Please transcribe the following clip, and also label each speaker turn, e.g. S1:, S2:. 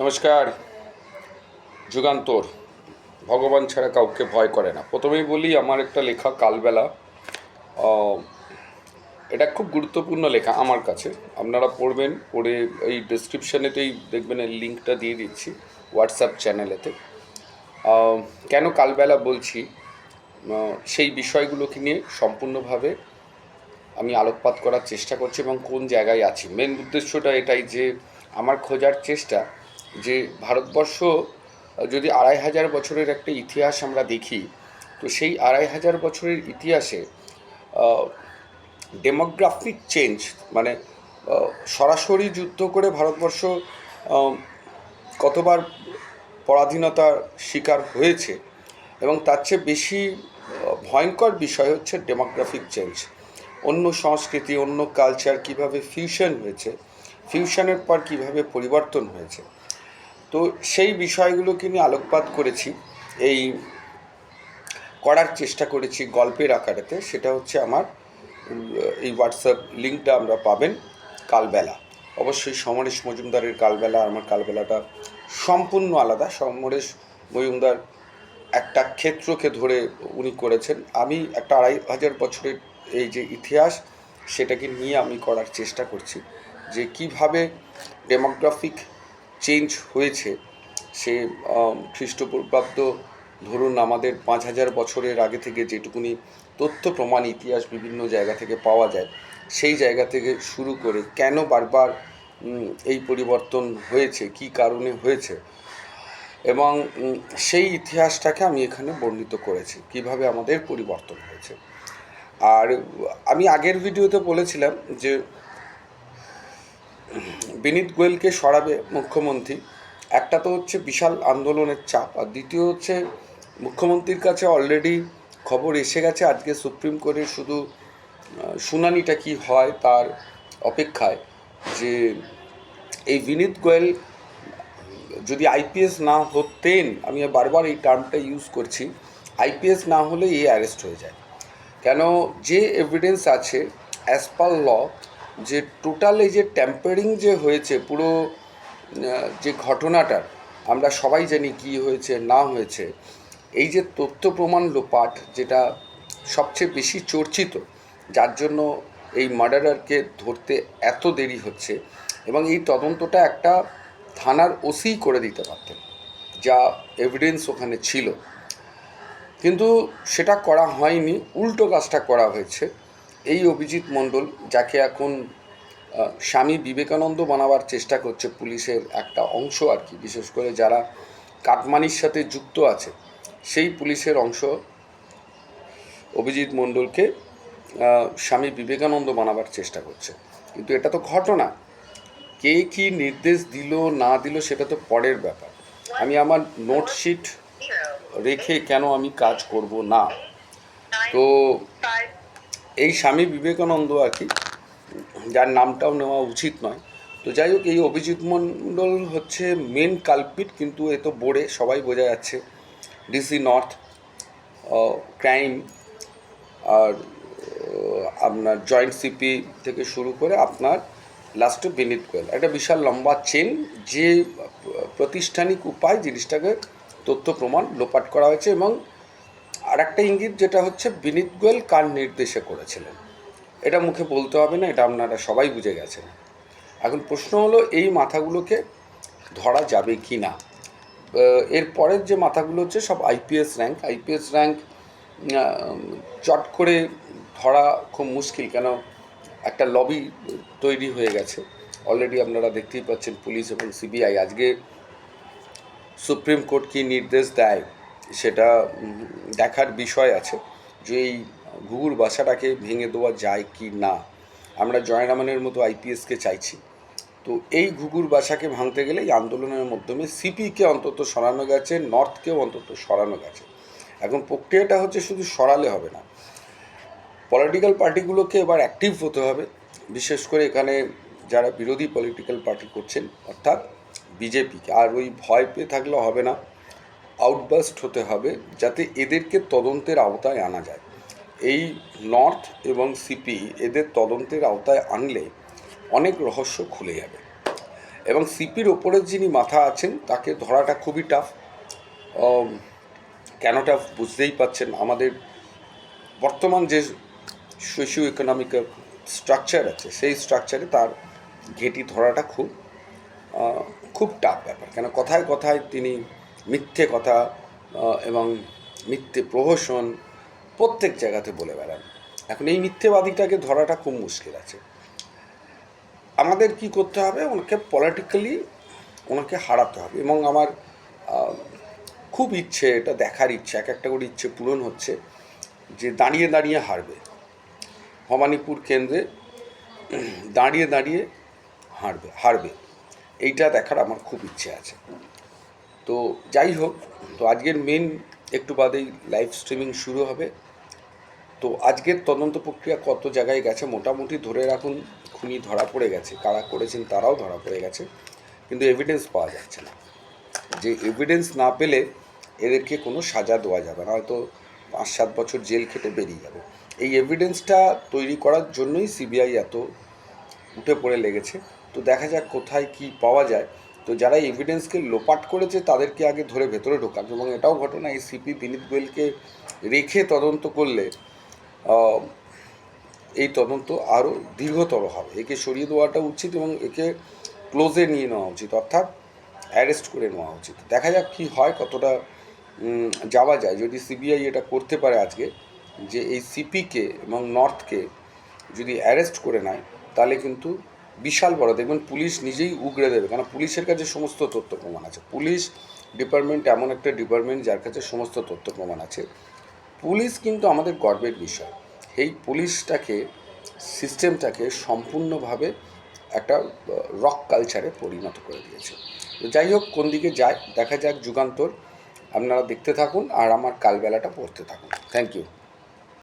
S1: নমস্কার। যুগান্তর। ভগবান ছাড়া কাউকে ভয় করে না। প্রথমেই বলি, আমার একটা লেখা কালবেলা। এটা খুব গুরুত্বপূর্ণ লেখা আমার কাছে। আপনারা পড়বেন, পড়ে এই ডিসক্রিপশানেতেই দেখবেন, এর লিঙ্কটা দিয়ে দিচ্ছি হোয়াটসঅ্যাপ চ্যানেলেতে কেন কালবেলা বলছি? সেই বিষয়গুলোকে নিয়ে সম্পূর্ণভাবে আমি আলোকপাত করার চেষ্টা করছি এবং কোন জায়গায় আছি। মেন উদ্দেশ্যটা এটাই যে, আমার খোঁজার চেষ্টা যে ভারতবর্ষ, যদি আড়াই হাজার বছরের একটা ইতিহাস আমরা দেখি, তো সেই আড়াই হাজার বছরের ইতিহাসে ডেমোগ্রাফিক চেঞ্জ মানে সরাসরি যুদ্ধ করে ভারতবর্ষ কতবার পরাধীনতার শিকার হয়েছে এবং তার চেয়ে বেশি ভয়ঙ্কর বিষয় হচ্ছে ডেমোগ্রাফিক চেঞ্জ অন্য সংস্কৃতি, অন্য কালচার কীভাবে ফিউশন হয়েছে ফিউশনের পর কীভাবে পরিবর্তন হয়েছে। তো সেই বিষয়গুলোকে নিয়ে আলোকপাত করেছি, এই করার চেষ্টা করেছি গল্পের আকারেতে, সেটা হচ্ছে আমার এই হোয়াটসঅ্যাপ লিঙ্কটা আমরা পাবেন কালবেলা। অবশ্যই সমরেশ মজুমদারের কালবেলা, আমার কালবেলাটা সম্পূর্ণ আলাদা। সমরেশ মজুমদার একটা ক্ষেত্রকে ধরে উনি করেছেন। আমি একটা আড়াই হাজার বছরের এই যে ইতিহাস, সেটাকে নিয়ে আমি করার চেষ্টা করছি যে কীভাবে ডেমোগ্রাফিক চেঞ্জ হয়েছে, সে খ্রিস্টপূর্বাব্দ ধরুন আমাদের পাঁচ হাজার বছরের আগে থেকে যেটুকুনি তথ্য, প্রমাণ, ইতিহাস বিভিন্ন জায়গা থেকে পাওয়া যায়, সেই জায়গা থেকে শুরু করে কেন বারবার এই পরিবর্তন হয়েছে, কি কারণে হয়েছে? এবং সেই ইতিহাসটাকে আমি এখানে বর্ণিত করেছি, কীভাবে আমাদের পরিবর্তন হয়েছে। আর আমি আগের ভিডিওতে বলেছিলাম যে বিনীত গোয়েলকে সরাবে মুখ্যমন্ত্রী। একটা তো হচ্ছে বিশাল আন্দোলনের চাপ, আর দ্বিতীয় হচ্ছে মুখ্যমন্ত্রীর কাছে অলরেডি খবর এসে গেছে, আজকে সুপ্রিম কোর্টে শুধু শুনানিটা কি হয় তার অপেক্ষায় যে এই বিনীত গোয়েল যদি আইপিএস না হতেন, আমি বারবার এই টার্মটা ইউজ করছি, আইপিএস না হলে এ অ্যারেস্ট হয়ে যায়। কেন? যে এভিডেন্স আছে অ্যাজ পার ল যে টোটাল এই যে ট্যাম্পারিং যে হয়েছে, পুরো যে ঘটনাটার, আমরা সবাই জানি কি হয়েছে, না হয়েছে, এই যে তথ্য প্রমাণ লোপাট, যেটা সবচেয়ে বেশি চর্চিত, যার জন্য এই মার্ডারারকে ধরতে এত দেরি হচ্ছে, এবং এই তদন্তটা একটা থানার ওসি করে দিতে পারতেন, যা এভিডেন্স ওখানে ছিল। কিন্তু সেটা করা হয়নি, উল্টো কাজটা করা হয়েছে। এই অভিজিৎ মণ্ডল, যাকে এখন স্বামী বিবেকানন্দ বানাবার চেষ্টা করছে পুলিশের একটা অংশ আর কি, বিশেষ করে যারা কাটমানির সাথে যুক্ত আছে, সেই পুলিশের অংশ অভিজিৎ মণ্ডলকে স্বামী বিবেকানন্দ বানাবার চেষ্টা করছে। কিন্তু এটা তো ঘটনা। কে কি নির্দেশ দিল, না দিল, সেটা তো পরের ব্যাপার। আমি আমার নোটশিট রেখে কেন আমি কাজ করব না? তো এই স্বামী বিবেকানন্দ আর কি, যার নামটাও নেওয়া উচিত নয়। তো যাই হোক, এই অভিজিৎ মণ্ডল হচ্ছে মেন কালপিট কিন্তু এ তো বোর্ডে সবাই বোঝা যাচ্ছে। ডিসি নর্থ ক্রাইম আর আপনার জয়েন্ট সিপি থেকে শুরু করে আপনার লাস্টে বিনীত গোয়েল একটা বিশাল লম্বা চেন যে প্রাতিষ্ঠানিক উপায় জিনিসটাকে তথ্য প্রমাণ লোপাট করা হয়েছে এবং আর একটা ইঙ্গিত যেটা হচ্ছে বিনীত গোয়েল কার নির্দেশে করেছিলেন? এটা মুখে বলতে হবে না এটা আপনারা সবাই বুঝে গেছেন। এখন প্রশ্ন হলো এই মাথাগুলোকে ধরা যাবে কি না? আহ, এর পরের যে মাথাগুলো হচ্ছে সব আইপিএস র্যাঙ্ক। আইপিএস র্যাঙ্ক চট করে ধরা খুব মুশকিল কেন? একটা লবি তৈরি হয়ে গেছে। অলরেডি আপনারা দেখতেই পাচ্ছেন পুলিশ এবং সিবিআই আজকে সুপ্রিম কোর্ট কী নির্দেশ দেয়? সেটা দেখার বিষয় আছে যে এই ঘুঘুর বাসাটাকে ভেঙে দেওয়া যায় কি না। আমরা জয়রামানের মতো আইপিএসকে চাইছি। তো এই ঘুঘুর বাসাকে ভাঙতে গেলে এই আন্দোলনের মাধ্যমে সিপিকে অন্তত সরানো গেছে, নর্থকেও অন্তত সরানো গেছে। এখন প্রক্রিয়াটা হচ্ছে শুধু সরালে হবে না। পলিটিক্যাল পার্টিগুলোকে এবার অ্যাক্টিভ হতে হবে। বিশেষ করে এখানে যারা বিরোধী পলিটিক্যাল পার্টি করছেন, অর্থাৎ বিজেপিকে। আর ওই ভয় পেয়ে থাকলে হবে না। আউটবাস্ট হতে হবে যাতে এদেরকে তদন্তের আওতায় আনা যায়। এই নর্থ এবং সিপি এদের তদন্তের আওতায় আনলে অনেক রহস্য খুলে যাবে। এবং সিপির ওপরের যিনি মাথা আছেন, তাকে ধরাটা খুবই টাফ কেনটা বুঝতেই পাচ্ছেন আমাদের বর্তমান যে সোশিও ইকোনমিক স্ট্রাকচার আছে, সেই স্ট্রাকচারে তার ঘেঁটি ধরাটা খুব খুব টাফ ব্যাপার। কেন কথায় কথায় তিনি মিথ্যে কথা এবং মিথ্যে প্রহসন প্রত্যেক জায়গাতে বলে বেড়ান। এখন এই মিথ্যেবাদীটাকে ধরাটা খুব মুশকিল আছে। আমাদের কি করতে হবে? ওনাকে পলিটিক্যালি ওনাকে হারাতে হবে এবং আমার খুব ইচ্ছে, এটা দেখার ইচ্ছে, এক একটা করে ইচ্ছে পূরণ হচ্ছে যে দাঁড়িয়ে দাঁড়িয়ে হারবে। ভবানীপুর কেন্দ্রে দাঁড়িয়ে দাঁড়িয়ে হারবে হারবে। এইটা দেখার আমার খুব ইচ্ছে আছে। তো যাই হোক, তো আজকের মেন একটু বাদেই লাইভ স্ট্রিমিং শুরু হবে। তো আজকের তদন্ত প্রক্রিয়া কত জায়গায় গেছে মোটামুটি ধরে রাখুন, খুনি ধরা পড়ে গেছে, কারা করেছেন তারাও ধরা পড়ে গেছে, কিন্তু এভিডেন্স পাওয়া যাচ্ছে না। যে এভিডেন্স না পেলে এদেরকে কোনো সাজা দেওয়া যাবে না, হয়তো পাঁচ সাত বছর জেল খেটে বেরিয়ে যাবে। এই এভিডেন্সটা তৈরি করার জন্যই সিবিআই এত উঠে পড়ে লেগেছে। তো দেখা যাক কোথায় কি পাওয়া যায়। তো যারা এভিডেন্সকে লোপাট করেছে, তাদেরকে আগে ধরে ভেতরে ঢোকাক এবং এটাও ঘটনা, এই সিপি বিনীত গোয়েলকে রেখে তদন্ত করলে এই তদন্ত আরও দীর্ঘতর হবে। একে সরিয়ে দেওয়াটা উচিত এবং একে ক্লোজে নিয়ে নেওয়া উচিত, অর্থাৎ অ্যারেস্ট করে নেওয়া উচিত। দেখা যাক কী হয়, কতটা যাওয়া যায়। যদি সিবিআই এটা করতে পারে আজকে, যে এই সিপিকে এবং নর্থকে যদি অ্যারেস্ট করে নেয়, তাহলে কিন্তু বিশাল বড়, দেখবেন পুলিশ নিজেই উগড়ে দেবে কারণ পুলিশের কাছে সমস্ত তথ্য প্রমাণ আছে। পুলিশ ডিপার্টমেন্ট এমন একটা ডিপার্টমেন্ট যার কাছে সমস্ত তথ্য প্রমাণ আছে। পুলিশ কিন্তু আমাদের গর্বের বিষয়। এই পুলিশটাকে, সিস্টেমটাকে সম্পূর্ণভাবে একটা রক কালচারে পরিণত করে দিয়েছে। তো যাই হোক, কোন দিকে যায়, দেখা যাক যুগান্তর। আপনারা দেখতে থাকুন আর আমার কালবেলাটা পড়তে থাকুন। Thank you